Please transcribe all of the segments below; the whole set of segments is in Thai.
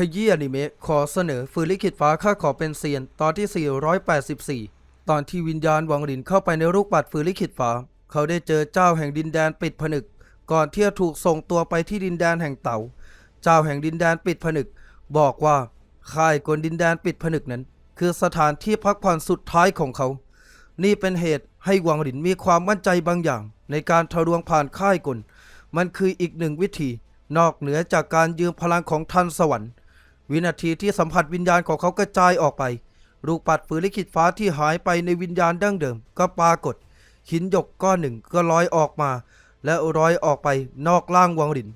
ขยี้อนิเมะขอเสนอฟืนลิขิตฟ้าข้าขอเป็นเซียน ตอนที่ 484 ตอนที่วิญญาณหวังหลินเข้าไปในรูปปัดฟืนลิขิตฟ้า เขาได้เจอเจ้าแห่งดินแดนปิดผนึก ก่อนที่จะถูกส่งตัวไปที่ดินแดนแห่งเต่า เจ้าแห่งดินแดนปิดผนึก บอกว่าค่ายกลดินแดนปิดผนึกนั้น คือสถานที่พักผ่อนสุดท้ายของเขา นี่เป็นเหตุให้หวังหลินมีความมั่นใจบางอย่าง ในการทะลวงผ่านค่ายกล มันคืออีกหนึ่งวิธี นอกเหนือจากการยืมพลังของทันสวรรค์ วินาทีที่สัมผัสวิญญาณของเขากระจายออกไป ลูกปัดฝืนลิขิตฟ้าที่หายไปในวิญญาณดั้งเดิม ก็ปรากฏ หินหยกก้อนหนึ่งก็ลอยออกมา และลอยออกไปนอกล่างวังหลิน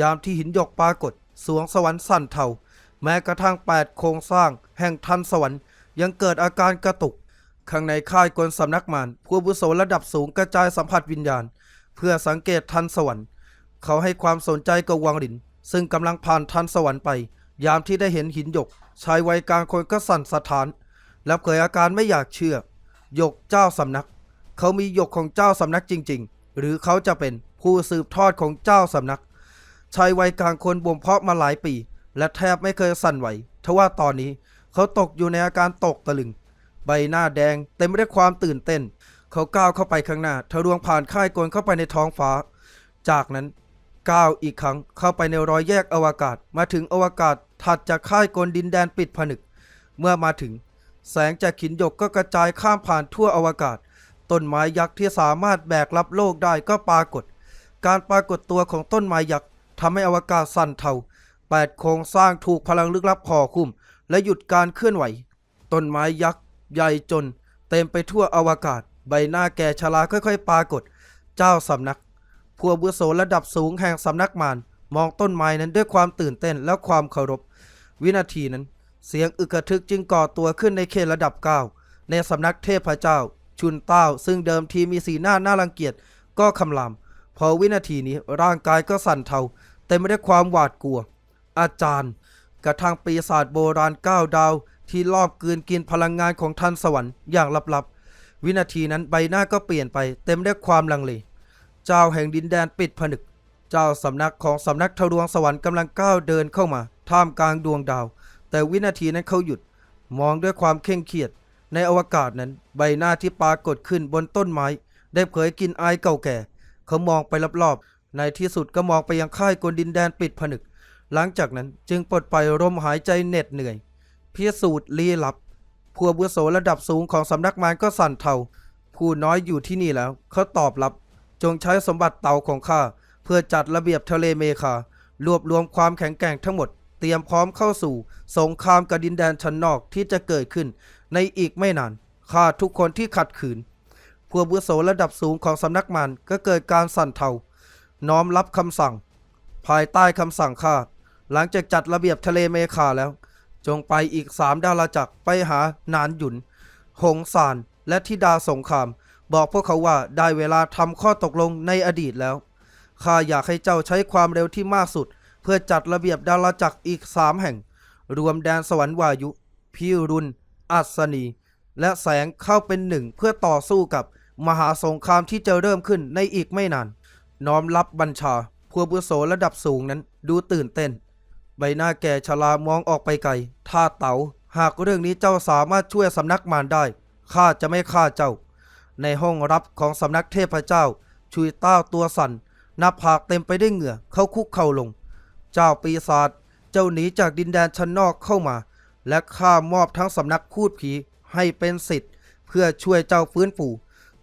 ยามที่หินหยกปรากฏ สวงสวรรค์สั่นเทาแม้กระทั่งแปดโครงสร้าง แห่งทันสวรรค์ ยังเกิดอาการกระตุก ข้างในค่ายกลสำนักมารผู้อาวุโสระดับสูงกระจายสัมผัสวิญญาณ เพื่อสังเกตทันสวรรค์ เขาให้ความสนใจกับวังหลิน ซึ่งกำลังผ่านทันสวรรค์ไป ยามที่ได้เห็นหินหยกชายวัยกลางคนก็สั่นสะท้าน และเผยอาการไม่อยากเชื่อ หยกเจ้าสำนัก เขามีหยกของเจ้าสำนักจริง ๆ หรือเขาจะเป็นผู้สืบทอดของเจ้าสำนัก ชายวัยกลางคนบ่มเพาะมาหลายปี และแทบไม่เคยสั่นไหวทว่าตอนนี้เขาตกอยู่ในอาการตกตะลึง ใบหน้าแดงเต็มไปด้วยความตื่นเต้น เขาก้าวเข้าไปข้างหน้าทะลวงผ่านค่ายกลเข้าไปในท้องฟ้า จากนั้นก้าวอีกครั้งเข้าไปในรอยแยกอวกาศมาถึงอวกาศ ถัดจากค่ายกลดินแดนปิดผนึก เมื่อมาถึง แสงจากหินหยกก็กระจายข้ามผ่านทั่วอวกาศ ต้นไม้ยักษ์ที่สามารถแบกรับโลกได้ก็ปรากฏ การปรากฏตัวของต้นไม้ยักษ์ทำให้อวกาศสั่นเทาแปดโครงสร้างถูกพลังลึกลับห่อคุ้มและหยุดการเคลื่อนไหว ต้นไม้ยักษ์ใหญ่จน เต็มไปทั่วอวกาศ ใบหน้าแก่ชราค่อยๆ ปรากฏ เจ้าสำนัก ผู้อาวุโสระดับสูงแห่งสำนักมาร มองต้นไม้นั้นด้วยความตื่นเต้นและความเคารพ วินาทีนั้น เสียงอึกระทึกจึงก่อตัวขึ้นในเขตระดับเก้าในสำนักเทพเจ้า ชุนเต้า ซึ่งเดิมทีมีสีหน้าน่ารังเกียจก็คำรามพอวินาทีนี้ร่างกายก็สั่นเทาเต็มไปด้วยความหวาดกลัว อาจารย์ กระทั่งปีศาจโบราณเก้าดาว ที่ลอบกืนกินพลังงานของท่านสวรรค์อย่างลับๆ วินาทีนั้นใบหน้าก็เปลี่ยนไปเต็มด้วยความลังเล เจ้าแห่งดินแดนปิดผนึก เจ้าสำนักของสำนักทะลวงสวรรค์กำลังก้าวเดินเข้ามา ท่ามกลางดวงดาว แต่วินาทีนั้นเขาหยุด มองด้วยความเคร่งเครียด ในอวกาศนั้น ใบหน้าที่ปรากฏขึ้นบนต้นไม้ ได้เผยกลินอายเก่าแก่ เขามองไปรอบๆ ในที่สุดก็มองไปยังค่ายกลดินแดนปิดผนึก หลังจากนั้นจึงปลดปล่อยลมหายใจเหน็ดเหนื่อยพิสูจน์ลี้ลับผู้บุโสระดับสูงของสำนักมารก็สั่นเทา ผู้น้อยอยู่ที่นี่แล้ว เขาตอบรับ จงใช้สมบัติเต่าของข้า เพื่อจัดระเบียบทะเลเมคา รวบรวมความแข็งแกร่งทั้งหมด เตรียมพร้อมเข้าสู่สงครามกับดินแดนชั้นนอกที่จะเกิดขึ้นในอีกไม่นานฆ่าทุกคนที่ขัดขืนผู้อาวุโสระดับสูงของสำนักมารก็เกิดการสั่นเทา น้อมรับคำสั่ง ภายใต้คำสั่งข้าหลังจากจัดระเบียบทะเลเมคาแล้ว จงไปอีกสามดาราจักรไปหานานหยุน หงสารและทิดาสงคราม บอกพวกเขาว่าได้เวลาทำข้อตกลงในอดีตแล้ว ข้าอยากให้เจ้าใช้ความเร็วที่มากสุด เพื่อจัดระเบียบดาราจักรอีกสามแห่ง รวมแดนสวรรค์วายุ พิรุณ อัศนี และแสงเข้าเป็นหนึ่งเพื่อต่อสู้กับมหาสงครามที่จะเริ่มขึ้นในอีกไม่นาน น้อมรับบัญชาผู้อาวุโสระดับสูงนั้นดูตื่นเต้น ใบหน้าแก่ชรามองออกไปไกล ท่าเต๋า หากเรื่องนี้เจ้าสามารถช่วยสำนักมารได้ ข้าจะไม่ฆ่าเจ้า ในห้องรับของสำนักเทพเจ้า ชุยต้าตัวสั่น หน้าผากเต็มไปด้วยเหงื่อ เขาคุกเข่าลง เจ้าปีศาจเจ้าหนีจากดินแดนชั้นนอกเข้ามา และข้ามอบทั้งสำนักพูดผีให้เป็นสิทธิ์ เพื่อช่วยเจ้าฟื้นฟู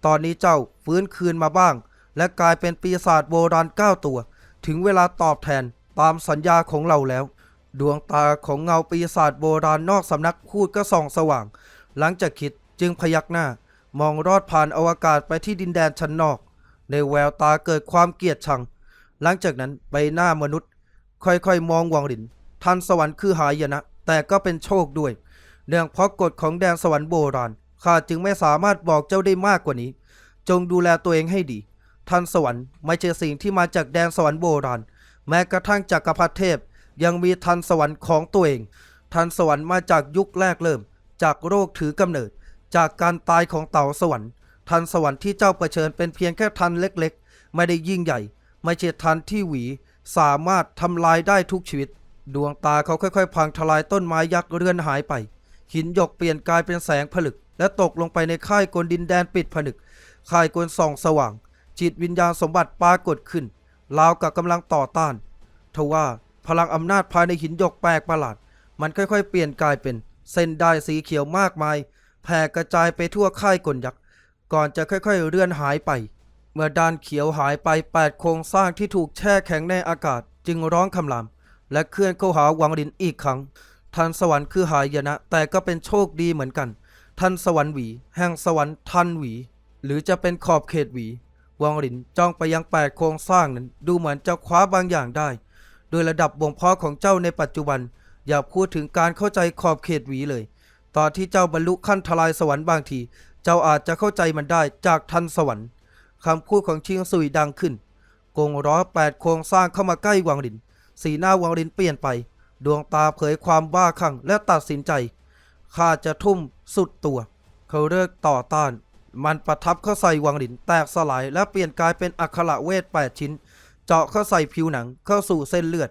ตอนนี้เจ้าฟื้นคืนมาบ้าง และกลายเป็นปีศาจโบราณเก้าตัว ถึงเวลาตอบแทนตามสัญญาของเราแล้ว ดวงตาของเงาปีศาจโบราณนอกสำนักพูดก็ส่องสว่าง หลังจากคิดจึงพยักหน้ามองรอดผ่านอวกาศไปที่ดินแดนชั้นนอก ในแววตาเกิดความเกลียดชัง หลังจากนั้นใบหน้ามนุษย์ ค่อยๆ มองวังหลินทันสวรรค์คือหายนะ แต่ก็เป็นโชคด้วย เนื่องเพราะกฎของแดนสวรรค์โบราณข้าจึงไม่สามารถบอกเจ้าได้มากกว่านี้ จงดูแลตัวเองให้ดีทันสวรรค์ไม่ใช่สิ่งที่มาจากแดนสวรรค์โบราณ แม้กระทั่งจักรพรรดิเทพ ยังมีทันสวรรค์ของตัวเอง ทันสวรรค์มาจากยุคแรกเริ่ม จากโรคถือกำเนิด จากการตายของเต่าสวรรค์ ทันสวรรค์ที่เจ้าเผชิญเป็นเพียงแค่ทันเล็กๆ ไม่ได้ยิ่งใหญ่ ไม่ใช่ทันที่หวี สามารถทำลายได้ทุกชีวิต ดวงตาเขาค่อยๆ พังทลายต้นไม้ยักษ์เรือนหายไป หินหยกเปลี่ยนกลายเป็นแสงผลึก และตกลงไปในค่ายกลดินแดนปิดผนึก ค่ายกลส่องสว่าง จิตวิญญาณสมบัติปรากฏขึ้นราวกับกำลังต่อต้านทว่าพลังอำนาจภายในหินหยกแปลกประหลาด มันค่อยๆ เปลี่ยนกลายเป็น เส้นได้สีเขียวมากมาย แผ่กระจายไปทั่วค่ายกลยักษ์ ก่อนจะค่อยๆเลื่อนหายไป เมื่อด้านเขียวหายไปแปดโครงสร้างที่ถูกแช่แข็งในอากาศ จึงร้องคำรามและเคลื่อนเข้าหาวังดินอีกครั้งทันสวรรค์คือหายนะ แต่ก็เป็นโชคดีเหมือนกันทันสวรรค์หวี แห่งสวรรค์ทันหวี หรือจะเป็นขอบเขตหวี วังลินจ้องไปยังแปดโครงสร้างนั้น ดูเหมือนจะคว้าบางอย่างได้ โดยระดับบ่งเพาะของเจ้าในปัจจุบัน อย่าพูดถึงการเข้าใจขอบเขตหวีเลย ตอนที่เจ้าบรรลุขั้นทลายสวรรค์บางที เจ้าอาจจะเข้าใจมันได้จากทันสวรรค์คำพูดของชิงซุยดังขึ้น กงร้อแปดโครงสร้างเข้ามาใกล้วังลิน สีหน้าวังลินเปลี่ยนไป ดวงตาเผยความบ้าคลั่งและตัดสินใจ ข้าจะทุ่มสุดตัว เขาเลิกต่อต้าน มันประทับเข้าใส่วังลินแตกสลายและเปลี่ยนกลายเป็นอักขระเวทแปดชิ้น เจาะเข้าใส่ผิวหนังเข้าสู่เส้นเลือด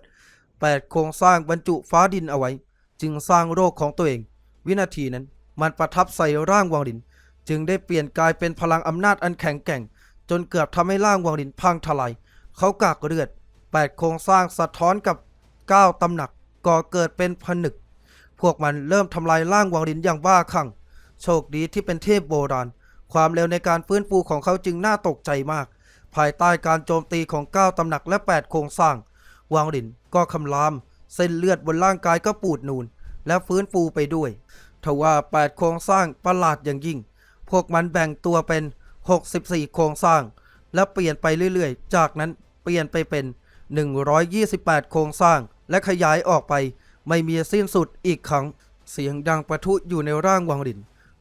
แปดโครงสร้างบรรจุฟ้าดินเอาไว้ จึงสร้างโรคของตัวเอง วินาทีนั้นมันประทับใส่ร่างวังลิน จึงได้เปลี่ยนกายเป็นพลังอำนาจอันแข็งแกร่ง จนเกือบทำให้ร่างวังลินพังทลายเขากากเลือดแปดโครงสร้างสะท้อนกับเก้าตำหนักก่อเกิดเป็นผนึก พวกมันเริ่มทำลายร่างวังลินอย่างบ้าคลั่ง โชคดีที่เป็นเทพโบราณ ความเร็วในการฟื้นฟูของเขาจึงน่าตกใจมาก ภายใต้การโจมตีของเก้าตำหนักและแปดโครงสร้างวางลินก็คำราม เส้นเลือดบนร่างกายก็ปูดนูน และฟื้นฟูไปด้วยทว่าแปดโครงสร้างประหลาดอย่างยิ่ง พวกมันแบ่งตัวเป็น 64 โครงสร้าง และเปลี่ยนไปเรื่อยๆ จากนั้นเปลี่ยนไปเป็น 128 โครงสร้าง และขยายออกไป ไม่มีสิ้นสุดอีกครั้ง เสียงดังประทุอยู่ในร่างวังหลิน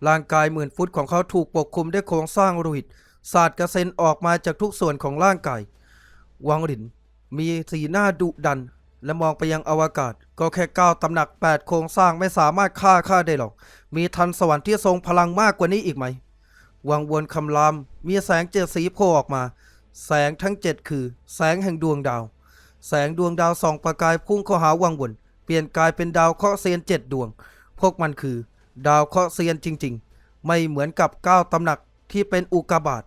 ร่างกายหมื่นฟุตของเขาถูกปกคลุมด้วยโครงสร้างโลหิตสาดกระเซ็นออกมาจากทุกส่วนของร่างกาย วังหลินมีสีหน้าดุดัน และมองไปยังอวกาศ ก็แค่ก้าวตำหนัก 8 โครงสร้างไม่สามารถฆ่าข้าได้หรอก มีทันสวรรค์ที่ทรงพลังมากกว่านี้อีกไหม วังวนคำราม มีแสงเจ็ดสีโผล่ออกมา แสงทั้งเจ็ดคือ แสงแห่งดวงดาว แสงดวงดาวส่องประกายพุ่งเข้าหาวังวน เปลี่ยนกลายเป็นดาวเคราะห์เซียนเจ็ดดวง พวกมันคือ ดาวเคราะห์เซียนจริง ๆ ไม่เหมือนกับก้าวตำหนักที่เป็นอุกกาบาต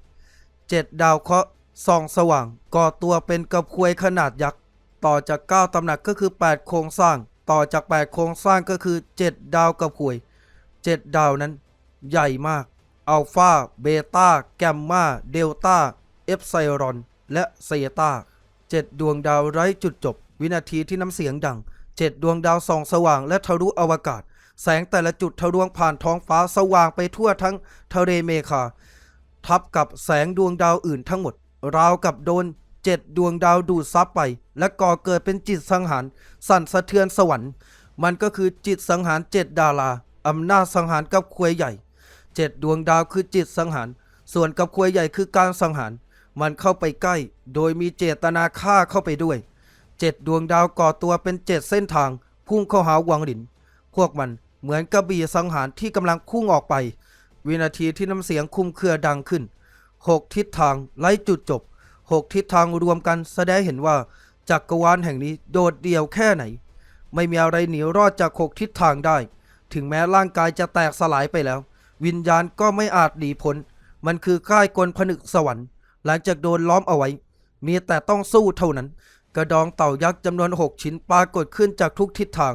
เจ็ดดาวเคราะห์ส่องสว่างก่อตัวเป็นกระพวยขนาดยักษ์ ต่อจากเก้าตำหนักก็คือ 8 โครงสร้าง ต่อจาก 8 โครงสร้างก็คือ 7 ดาวกระพวย 7 ดาวนั้น ใหญ่มากอัลฟาเบต้าแกมมาเดลต้าเอฟไซรอน และเซตาเจ็ดดวงดาวไร้จุดจบ วินาทีที่น้ำเสียงดังเจ็ดดวงดาวส่องสว่างและทะลุอวกาศ แสงแต่ละจุดทะลวงผ่านท้องฟ้าสว่างไปทั่วทั้งทะเลเมฆาทับกับแสงดวงดาวอื่นทั้งหมด ราวกับโดน เจ็ดดวงดาวดูดซับไป และก่อเกิดเป็นจิตสังหาร สั่นสะเทือนสวรรค์ มันก็คือจิตสังหารเจ็ดดาราอำนาจสังหารกับควยใหญ่เจ็ดดวงดาวคือจิตสังหาร ส่วนกับควยใหญ่คือการสังหาร มันเข้าไปใกล้ โดยมีเจตนาฆ่าเข้าไปด้วยเจ็ดดวงดาวก่อตัวเป็นเจ็ดเส้นทาง พุ่งเข้าหาวังหลิน พวกมันเหมือนกระบี่สังหารที่กำลังพุ่งออกไป วินาทีที่น้ำเสียงคุ้มเครือดังขึ้นหกทิศทางไร้จุดจบ หกทิศทางรวมกันแสดงเห็นว่าจักรวาลแห่งนี้โดดเดี่ยวแค่ไหน ไม่มีอะไรหนีรอดจากหกทิศทางได้ ถึงแม้ร่างกายจะแตกสลายไปแล้ว วิญญาณก็ไม่อาจหนีพ้น มันคือค่ายกลผนึกสวรรค์ หลังจากโดนล้อมเอาไว้ มีแต่ต้องสู้เท่านั้น กระดองเต่ายักษ์จำนวนหกชิ้นปรากฏขึ้นจากทุกทิศทาง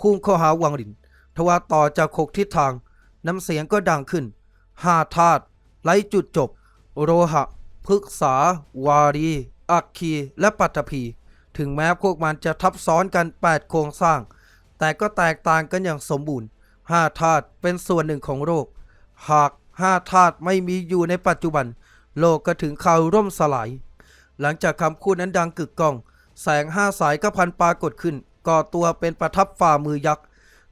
พุ่งเข้าหาวังหลินทว่าต่อจากหกทิศทาง น้ำเสียงก็ดังขึ้นห้าธาตุไร้จุดจบโรหะ พฤกษา วารี อัคคี และปัตภี ถึงแม้พวกมันจะทับซ้อนกัน 8 โครงสร้าง แต่ก็แตกต่างกันอย่างสมบูรณ์ห้าธาตุเป็นส่วนหนึ่งของโลก หากห้าธาตุไม่มีอยู่ในปัจจุบัน โลกก็ถึงข่าวร่มสลาย หลังจากคำพูดนั้นดังกึกก้อง แสงห้าสายก็พันปรากฏขึ้น ก่อตัวเป็นประทับฝ่ามือยักษ์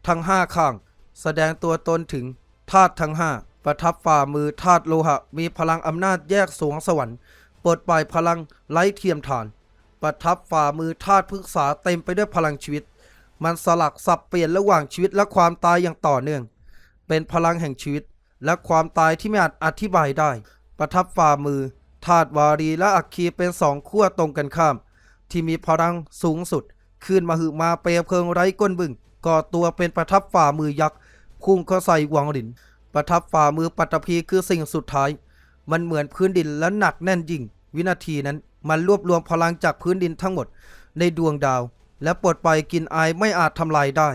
ทั้งห้าข้าง แสดงตัวตนถึงธาตุทั้งห้า ประทับฝ่ามือธาตุโลหะ มีพลังอำนาจแยกสวงสวรรค์ปลดปล่อยพลังไร้เทียมทาน ประทับฝ่ามือธาตุพฤกษาเต็มไปด้วยพลังชีวิต มันสลักสับเปลี่ยนระหว่างชีวิตและความตายอย่างต่อเนื่อง เป็นพลังแห่งชีวิต และความตายที่ไม่อาจอธิบายได้ ประทับฝ่ามือธาตุวารีและอัคคีเป็นสองขั้วตรงกันข้าม ที่มีพลังสูงสุดขึ้นมาหือมาเปลวเพลิงไร้ก้นบึงก่อตัวเป็นประทับฝ่ามือยักษ์พุ่งเข้าใส่วังหลิน ประทับฝ่ามือปัตตภีคือสิ่งสุดท้าย มันเหมือนพื้นดินและหนักแน่นยิ่ง วินาทีนั้นมันรวบรวมพลังจากพื้นดินทั้งหมด ในดวงดาว และปลดปล่อยกินไอไม่อาจทำลายได้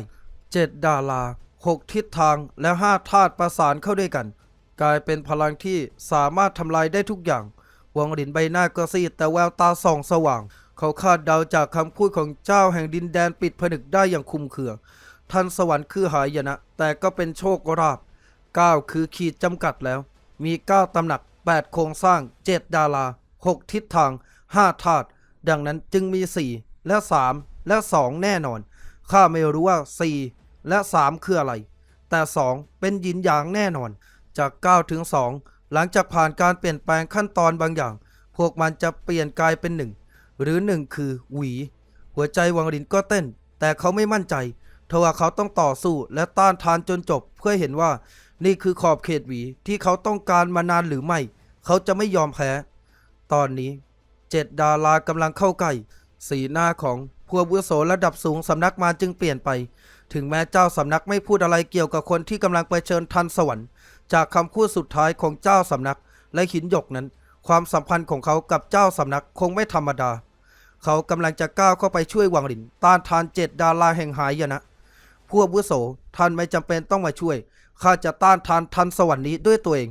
เจ็ดดาราหกทิศทางและห้าธาตุประสานเข้าด้วยกัน กลายเป็นพลังที่สามารถทำลายได้ทุกอย่างวงหลินใบหน้าก็ซีดแต่แววตาส่องสว่าง เขาคาดเดาจากคำพูดของเจ้าแห่งดินแดนปิดผนึกได้อย่างคุมเคือ ท่านสวรรค์คือหายนะ แต่ก็เป็นโชคราบ เก้าคือขีดจำกัดแล้ว มีเก้าตำหนักแปดโครงสร้างเจ็ดดาราหกทิศทางห้าธาตุดังนั้นจึงมีสี่และสามและสองแน่นอน ข้าไม่รู้ว่าสี่และสามคืออะไร แต่สองเป็นยินหยางแน่นอน จากเก้าถึงสองหลังจากผ่านการเปลี่ยนแปลงขั้นตอนบางอย่าง พวกมันจะเปลี่ยนกลายเป็นหนึ่งหรือหนึ่งคือ หวี หัวใจวังรินก็เต้น แต่เขาไม่มั่นใจทว่าเขาต้องต่อสู้และต้านทานจนจบเพื่อเห็นว่า นี่คือขอบเขตหวีที่เขาต้องการมานานหรือไม่ เขาจะไม่ยอมแพ้ ตอนนี้เจ็ดดารากำลังเข้าใกล้ สีหน้าของพวกบุโสระดับสูงสำนักมาจึงเปลี่ยนไป ถึงแม้เจ้าสำนักไม่พูดอะไรเกี่ยวกับคนที่กำลังไปเชิญทันสวรรค์จากคำพูดสุดท้ายของเจ้าสำนักและหินหยกนั้น ความสัมพันธ์ของเขากับเจ้าสำนักคงไม่ธรรมดา เขากำลังจะก้าวเข้าไปช่วยวังหลินต้านทานเจ็ดดาราแห่งหายนะพวกบุโสท่านไม่จำเป็นต้องมาช่วย ข้าจะต้านทานทันสวรรค์นี้ด้วยตัวเอง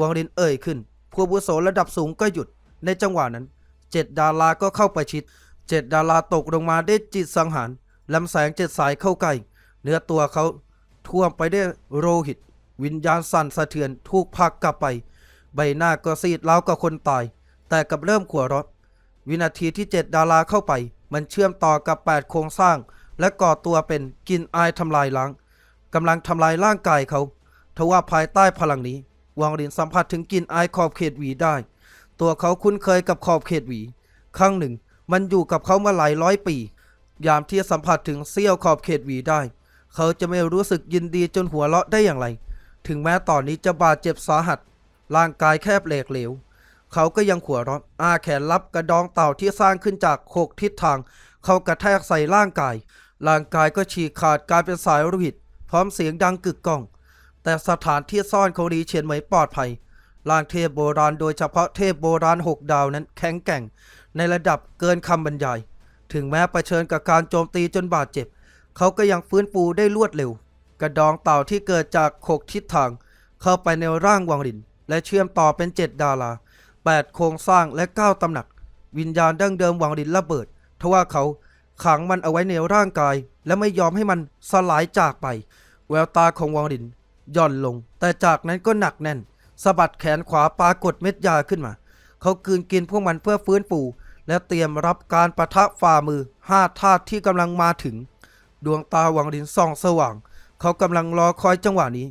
วังลินเอ่ยขึ้นพวกบุโสระดับสูงก็หยุด ในจังหวะนั้น เจ็ดดาราก็เข้าไปชิด เจ็ดดาราตกลงมาได้จิตสังหารลำแสงเจ็ดสายเข้าใกล้ เนื้อตัวเขาท่วมไปด้วยโลหิต วิญญาณสั่นสะเทือนถูกผลักกลับไป ใบหน้าก็ซีดเล้าวกับคนตาย แต่กับเริ่มขัวเราะวินาทีที่เจ็ดดาราเข้าไป มันเชื่อมต่อกับ 8 โครงสร้าง และก่อตัวเป็นกินอายทำลายล้าง กำลังทำลายร่างกายเขาทว่าภายใต้พลังนี้วางลินสัมผัสถึงกลินอายขอบเขตหวีได้ ตัวเขาคุ้นเคยกับขอบเขตหวี ครั้งหนึ่ง มันอยู่กับเขามาหลายร้อยปี ยามที่สัมผัสถึงเสี้ยวขอบเขตหวีได้ เขาจะไม่รู้สึกยินดีจนหัวเราะได้อย่างไร ถึงแม้ตอนนี้จะบาดเจ็บสาหัส ร่างกายแคบเหลกเหลว เขาก็ยังขัวเราะอาแขนรับกระดองเต่าที่สร้างขึ้นจากหกทิศทาง เขากระแทกใส่ร่างกาย ร่างกายก็ฉีกขาดกลายเป็นสายโลหิต พร้อมเสียงดังกึกก้อง แต่สถานที่ซ่อนของรีเฉียนเหมยปลอดภัยร่างเทพโบราณโดยเฉพาะเทพโบราณหกดาวนั้นแข็งแกร่ง ในระดับเกินคำบรรยาย ถึงแม้เผชิญกับการโจมตีจนบาดเจ็บ เขาก็ยังฟื้นฟูได้รวดเร็ว กระดองเต่าที่เกิดจากหกทิศทาง เข้าไปในร่างวังริน และเชื่อมต่อเป็นเจ็ดดาราแปดโครงสร้างและเก้าตำหนัก วิญญาณดั้งเดิมวังดินระเบิดทว่าเขาขังมันเอาไว้ในร่างกาย และไม่ยอมให้มันสลายจากไป แววตาของวังดินย่อนลง แต่จากนั้นก็หนักแน่นสะบัดแขนขวาปรากฏเม็ดยาขึ้นมา เขากลืนกินพวกมันเพื่อฟื้นฟูและเตรียมรับการประทะฝ่ามือห้าธาตุที่กำลังมาถึง ดวงตาวังดินส่องสว่าง เขากำลังรอคอยจังหวะนี้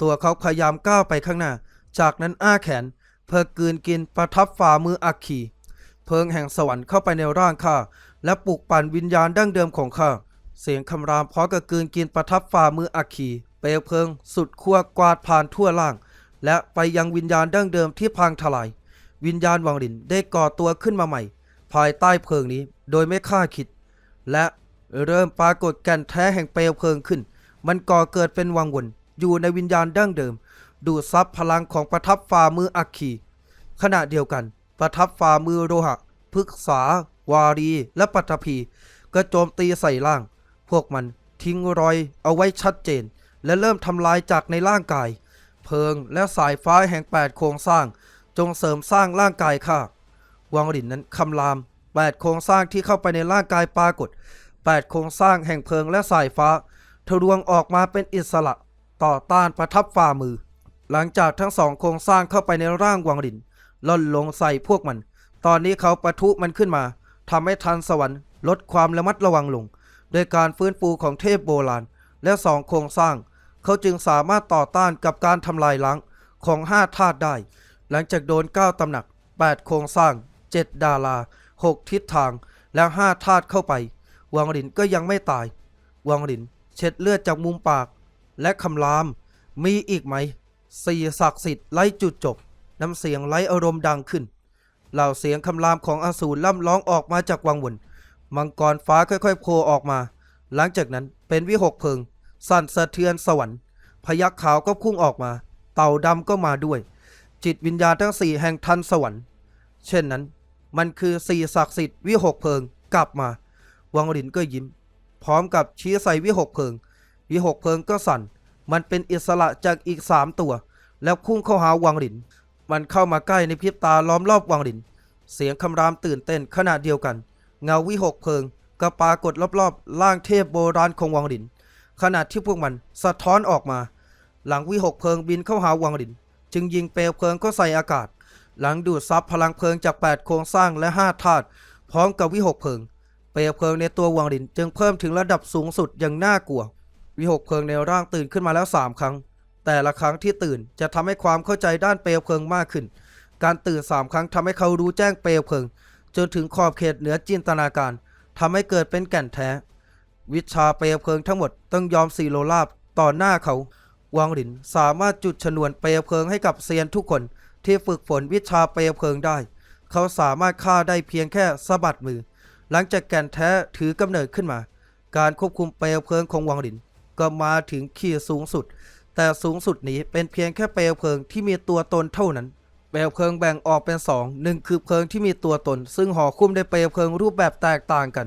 ตัวเขาพยายามก้าวไปข้างหน้า จากนั้นอ้าแขน เพื่อกลืนกินประทับฝ่ามืออัคคีเพลิงแห่งสวรรค์เข้าไปในร่างข้าและปลุกปั่นวิญญาณดั้งเดิมของข้า เสียงคำรามพร้อมกับกลืนกินประทับฝ่ามืออัคคีเปลวเพลิง สุดขั้วกวาดผ่านทั่วล่าง และไปยังวิญญาณดั้งเดิมที่พังทลาย วิญญาณวังลินได้ก่อตัวขึ้นมาใหม่ ภายใต้เพลิงนี้โดยไม่คาดคิด และเริ่มปรากฏแก่นแท้แห่งเปลวเพลิงขึ้น มันก่อเกิดเป็นวังวนอยู่ในวิญญาณดั้งเดิม ดูดซับพลังของประทับฝ่ามืออัคคีขณะเดียวกัน ประทับฝ่ามือโลหะพฤกษาวารี และปัตภีก็โจมตีใส่ล่าง พวกมันทิ้งรอยเอาไว้ชัดเจน และเริ่มทำลายจากในร่างกาย เพลิงและสายฟ้าแห่งแปดโครงสร้าง จงเสริมสร้างร่างกายข้าวังหลินนั้นคำรามแปดโครงสร้างที่เข้าไปในร่างกายปรากฏแปดโครงสร้างแห่งเพลิงและสายฟ้าทะลวงออกมาเป็นอิสระต่อต้านประทับฝ่ามือ หลังจากทั้งสองโครงสร้างเข้าไปในร่างวังหลินล่อนลงใส่พวกมัน ตอนนี้เขาประทุมันขึ้นมาทำให้ทันสวรรค์ลดความระมัดระวังลง โดยการฟื้นฟูของเทพโบราณ และสองโครงสร้าง เขาจึงสามารถต่อต้านกับการทำลายล้างของห้าธาตุได้ หลังจากโดนเก้าตำหนัก 8 โครงสร้าง 7 ดารา 6 ทิศทาง และ5ธาตุเข้าไป วังหลินก็ยังไม่ตาย วังหลินเช็ดเลือดจากมุมปาก และคำราม มีอีกไหมสี่ศักดิ์สิทธิ์ไล่จุดจบ น้ำเสียงไร้อารมณ์ดังขึ้น เหล่าเสียงคำรามของอสูรล่ำร้องออกมาจากวังวน มังกรฟ้าค่อยๆโผล่ออกมา หลังจากนั้นเป็นวิหกเพิง สั่นสะเทือนสวรรค์ พยักขาวก็พุ่งออกมา เต่าดำก็มาด้วย จิตวิญญาณทั้งสี่แห่งทันสวรรค์ เช่นนั้น มันคือสี่ศักดิ์สิทธิ์วิหกเพิงกลับมา วังหลินก็ยิ้ม พร้อมกับชี้ใส่วิหกเพิง วิหกเพิงก็สั่น มันเป็นอิสระจากอีกสามตัว แล้วพุ่งเข้าหาวังหลิน มันเข้ามาใกล้ในพริบตาล้อมรอบวังหลิน เสียงคำรามตื่นเต้นขณะเดียวกัน เงาวิหกเพลิงก็ปรากฏรอบๆร่างเทพโบราณของวังหลิน ขณะที่พวกมันสะท้อนออกมา หลังวิหกเพลิงบินเข้าหาวังหลิน จึงยิงเปลวเพลิงก็ใส่อากาศ หลังดูดซับพลังเพลิงจาก 8 โครงสร้างและ5ธาตุพร้อมกับวิหกเพลิง เปลวเพลิงในตัววังหลิน จึงเพิ่มถึงระดับสูงสุดอย่างน่ากลัว วิหกเพลิงในร่างตื่นขึ้นมาแล้ว 3 ครั้ง แต่ละครั้งที่ตื่นจะทำให้ความเข้าใจด้านเปลวเพลิงมากขึ้น การตื่น3ครั้งทำให้เขารู้แจ้งเปลวเพลิง จนถึงขอบเขตเหนือจินตนาการทำให้เกิดเป็นแก่นแท้ วิชาเปลวเพลิงทั้งหมดต้องยอมสีโลลาบต่อหน้าเขา วังหลินสามารถจุดชนวนเปลวเพลิงให้กับเซียนทุกคนที่ฝึกฝนวิชาเปลวเพลิงได้ เขาสามารถฆ่าได้เพียงแค่สะบัดมือ หลังจากแก่นแท้ถือกำเนิดขึ้นมา การควบคุมเปลวเพลิงของวังหลิน ก็มาถึงขีดสูงสุด แต่สูงสุดนี้เป็นเพียงแค่เปลวเพลิงที่มีตัวตนเท่านั้น เปลวเพลิงแบ่งออกเป็นสองหนึ่งคือเพลิงที่มีตัวตน ซึ่งห่อคุ้มด้วยเปลวเพลิงรูปแบบแตกต่างกัน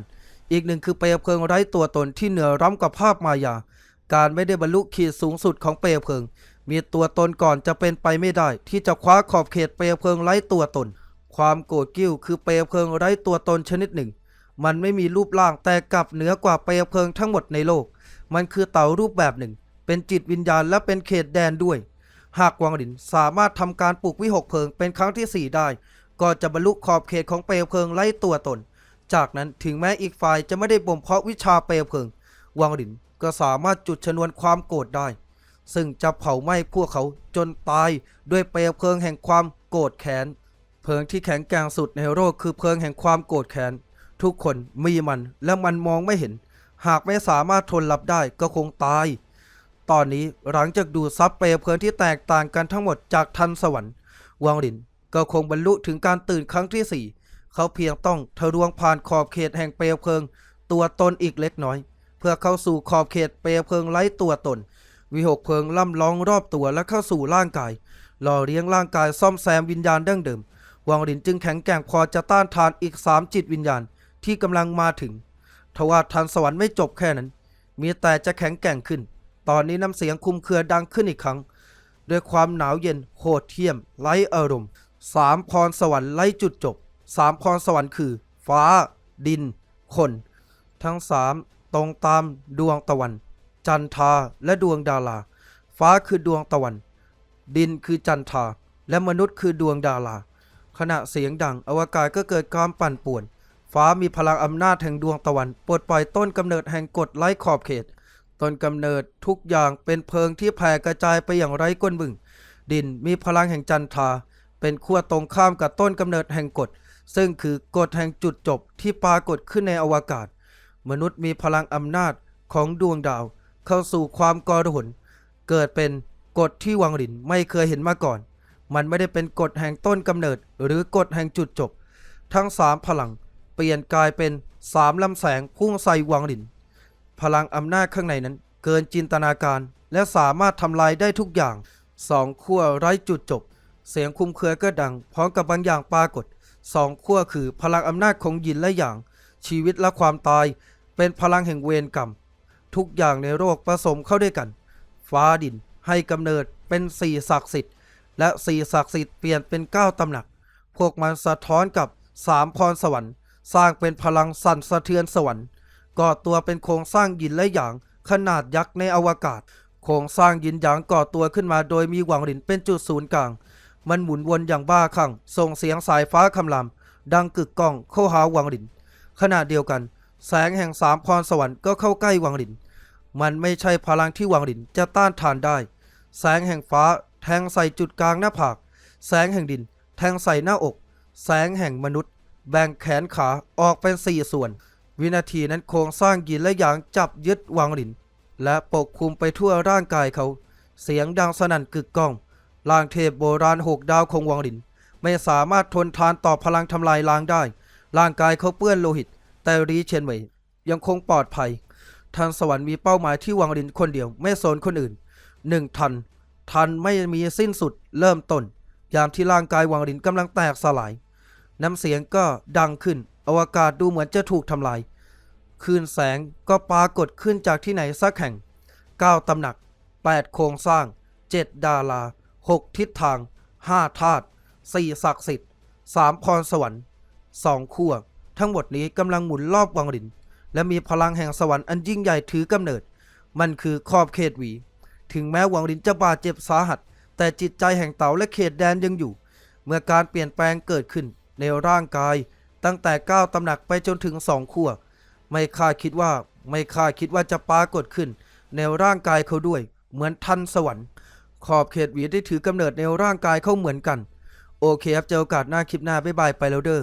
อีกหนึ่งคือเปลวเพลิงไร้ตัวตนที่เหนือล้ำกว่าภาพมายา การไม่ได้บรรลุขีดสูงสุดของเปลวเพลิง มีตัวตนก่อนจะเป็นไปไม่ได้ ที่จะคว้าขอบเขตเปลวเพลิงไร้ตัวตน ความโกรธกิ้วคือเปลวเพลิงไร้ตัวตนชนิดหนึ่ง มันไม่มีรูปร่างแต่กลับเหนือกว่าเปลวเพลิงทั้งหมดในโลก มันคือเต่ารูปแบบหนึ่ง เป็นจิตวิญญาณและเป็นเขตแดนด้วย หากวังหลินสามารถทำการปลุกวิหกเพลิงเป็นครั้งที่สี่ได้ ก็จะบรรลุขอบเขตของเปลวเพลิงไร้ตัวตน จากนั้นถึงแม้อีกฝ่ายจะไม่ได้บ่มเพาะวิชาเปลวเพลิงวังหลินก็สามารถจุดชนวนความโกรธได้ ซึ่งจะเผาไหม้พวกเขาจนตายด้วยเปลวเพลิงแห่งความโกรธแค้นเพลิงที่แข็งแกร่งสุดในโลกคือเพลิงแห่งความโกรธแค้นทุกคนมีมันและมันมองไม่เห็น หากไม่สามารถทนรับได้ก็คงตาย ตอนนี้หลังจากดูซับเปลวเพลิงที่แตกต่างกันทั้งหมดจากทันสวรรค์วังหลินก็คงบรรลุถึงการตื่นครั้งที่สี่เขาเพียงต้องทะลวงผ่านขอบเขตแห่งเปลวเพลิง ตัวตนอีกเล็กน้อย เพื่อเข้าสู่ขอบเขตเปลวเพลิงไร้ตัวตน วิหกเพลิงล่ำล้องรอบตัวและเข้าสู่ร่างกายหล่อเลี้ยงร่างกายซ่อมแซมวิญญาณดั้งเดิม วังหลินจึงแข็งแกร่งพอจะต้านทานอีกสามจิตวิญญาณที่กำลังมาถึงทว่าทันสวรรค์ไม่จบแค่นั้น มีแต่จะแข็งแกร่งขึ้น ตอนนี้น้ำเสียงคุมเครือดังขึ้นอีกครั้ง ด้วยความหนาวเย็นโหดเหี้ยมไร้อารมณ์สามพรสวรรค์ไร้จุดจบสามพรสวรรค์คือ ฟ้า ดิน คน ทั้งสามตรงตามดวงตะวัน จันทราและดวงดารา ฟ้าคือดวงตะวัน ดินคือจันทราและมนุษย์คือดวงดารา ขณะเสียงดังอวกาศก็เกิดการปั่นป่วน ฟ้ามีพลังอำนาจแห่งดวงตะวันปลดปล่อยต้นกำเนิดแห่งกฎไร้ขอบเขต ต้นกำเนิดทุกอย่างเป็นเพลิงที่แผ่กระจายไปอย่างไร้ก้นบึง ดินมีพลังแห่งจันทราเป็นขั้วตรงข้ามกับต้นกำเนิดแห่งกฎ ซึ่งคือกฎแห่งจุดจบที่ปรากฏขึ้นในอวกาศ มนุษย์มีพลังอำนาจของดวงดาว เข้าสู่ความกรหนเกิดเป็นกฎที่วังหลินไม่เคยเห็นมาก่อน มันไม่ได้เป็นกฎแห่งต้นกำเนิดหรือกฎแห่งจุดจบ ทั้งสามพลังเปลี่ยนกลายเป็นสามลำแสงพุ่งใส่วังหลิน พลังอำนาจข้างในนั้น เกินจินตนาการ และสามารถทำลายได้ทุกอย่างสองขั้วไร้จุดจบ เสียงคุ้มเครือก็ดัง พร้อมกับบางอย่างปรากฏสองขั้วคือพลังอำนาจของยินและหยาง ชีวิตและความตาย เป็นพลังแห่งเวรกรรม ทุกอย่างในโลกผสมเข้าด้วยกัน ฟ้าดินให้กำเนิดเป็นสี่ศักดิ์สิทธิ์ และสี่ศักดิ์สิทธิ์เปลี่ยนเป็นเก้าตำหนัก พวกมันสะท้อนกับสามพรสวรรค์ สร้างเป็นพลังสั่นสะเทือนสวรรค์ ก่อตัวเป็นโครงสร้างยินและหยาง ขนาดยักษ์ในอวกาศ โครงสร้างยินหยางก่อตัวขึ้นมาโดยมีหวังหลินเป็นจุดศูนย์กลาง มันหมุนวนอย่างบ้าคลั่ง ส่งเสียงสายฟ้าคำรามดังกึกก้องเข้าหาหวังหลิน ขณะเดียวกัน แสงแห่งสามพรสวรรค์ก็เข้าใกล้หวังหลิน มันไม่ใช่พลังที่หวังหลินจะต้านทานได้ แสงแห่งฟ้าแทงใส่จุดกลางหน้าผาก แสงแห่งดิน แทงใส่หน้าอก แสงแห่งมนุษย์ แบ่งแขนขาออกเป็นสี่ส่วน วินาทีนั้นโครงสร้างยินและหยางจับยึดวังหลิน และปกคลุมไปทั่วร่างกายเขา เสียงดังสนั่นกึกก้องร่างเทพโบราณหกดาวของวังหลิน ไม่สามารถทนทานต่อพลังทำลายล้างได้ ร่างกายเขาเปื้อนโลหิต แต่รีเชนเวยยังคงปลอดภัยทันสวรรค์มีเป้าหมายที่วังลินคนเดียวไม่สนคนอื่นหนึ่งทัน ทันไม่มีสิ้นสุดเริ่มต้น ยามที่ร่างกายวังลินกำลังแตกสลาย น้ำเสียงก็ดังขึ้น อวกาศดูเหมือนจะถูกทำลายคลื่นแสงก็ปรากฏขึ้นจากที่ไหนสักแห่ง 9 ตำหนัก 8 โครงสร้าง 7 ดารา 6 ทิศทาง 5 ธาตุ 4 ศักดิ์สิทธิ์ 3 พรสวรรค์ 2 ขั้ว ทั้งหมดนี้กำลังหมุนรอบวังลิน และมีพลังแห่งสวรรค์อันยิ่งใหญ่ถือกำเนิด มันคือขอบเขตหวี ถึงแม้วังลินจะบาดเจ็บสาหัส แต่จิตใจแห่งเต๋าและเขตแดนยังอยู่ เมื่อการเปลี่ยนแปลงเกิดขึ้นในร่างกาย ตั้งแต่ก้าวตำหนักไปจนถึงสองขั้วไม่คาดคิดว่าไม่คาดคิดว่าจะปรากฏขึ้น ในร่างกายเขาด้วย เหมือนทันสวรรค์ ขอบเขตหวีได้ถือกำเนิดในร่างกายเขาเหมือนกัน โอเคครับเจอโอกาสหน้าคลิปหน้าบ๊ายบายไปแล้วเด้อ